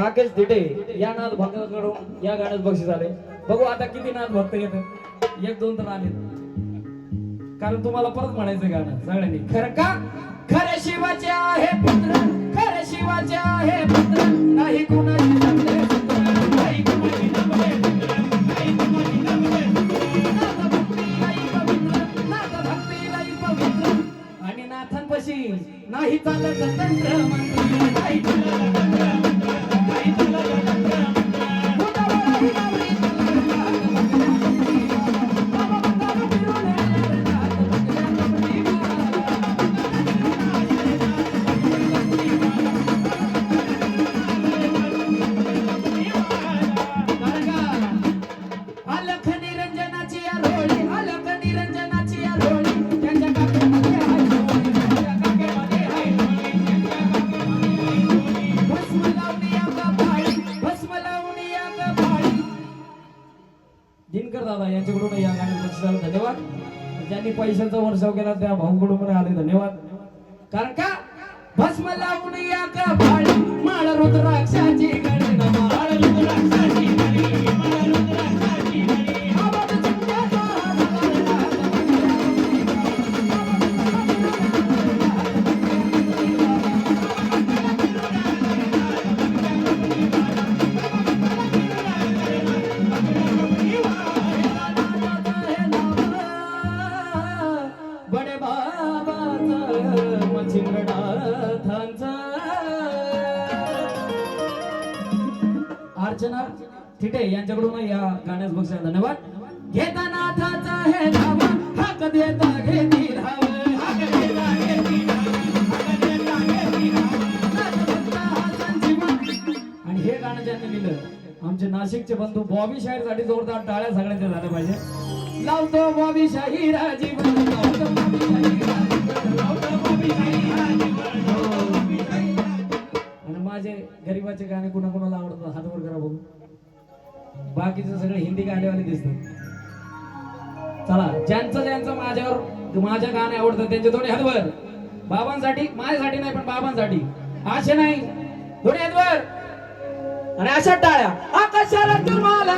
राकेश दिटे या नाथ भक्ताकडून या गाण्यात बक्षीस आले. बघू आता किती नाथ भक्त येत एक दोन तर आले कारण तुम्हाला परत म्हणायचं गाणं सगळ्यांनी. खरं का? खरे शिवाचे आहे पुत्र खरे शिवाचे आहे पुत्र. नाही कुणाची जमले नाही चालत तंत्र मंत्र नाही असणार धन्यवाद. ज्यांनी पैशांचा वर्षाव केला त्या भाऊकडून आले धन्यवाद. कारण का? भस्म लावून या का? अर्चना थिटे यांच्याकडून या गाण्यास बक्षीस धन्यवाद. घेता नाथाचा हे धावा हाक देता घेती धाव. हाक देता घेती आणि हे गाणं ज्यांनी लिहिलं आमचे नाशिकचे बंधू बॉबी शाहीरसाठी जोरदार टाळ्या सगळ्यांच्या झाल्या पाहिजे. लावतो बॉबी शाहीर जीवन लावतो गरीबाचे गाणे कुणाकुणाला आवडतात? हात वर करा बघू. बाकीचे सगळे हिंदी गाणेवाले दिसतात. चला ज्यांचं ज्यांचं माझ्यावर माझ्या गाणे आवडतात त्यांचे थोडे हातवर बाबांसाठी माझ्यासाठी नाही पण बाबांसाठी. असे नाही. थोडे हातवर आणि अशा टाळ्या. आकाशाला तुम्हाला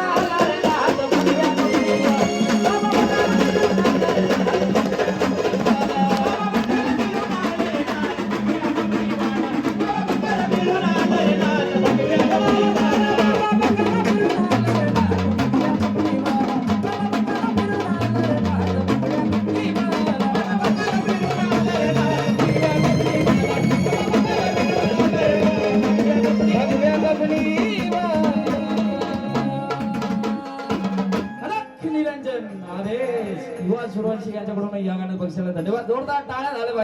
निरंजन. आदेश. युवा सुरवंशी यांच्याकडून या गाण्यात बक्षाला धन्यवाद. जोरदार टाळ्या झाल्या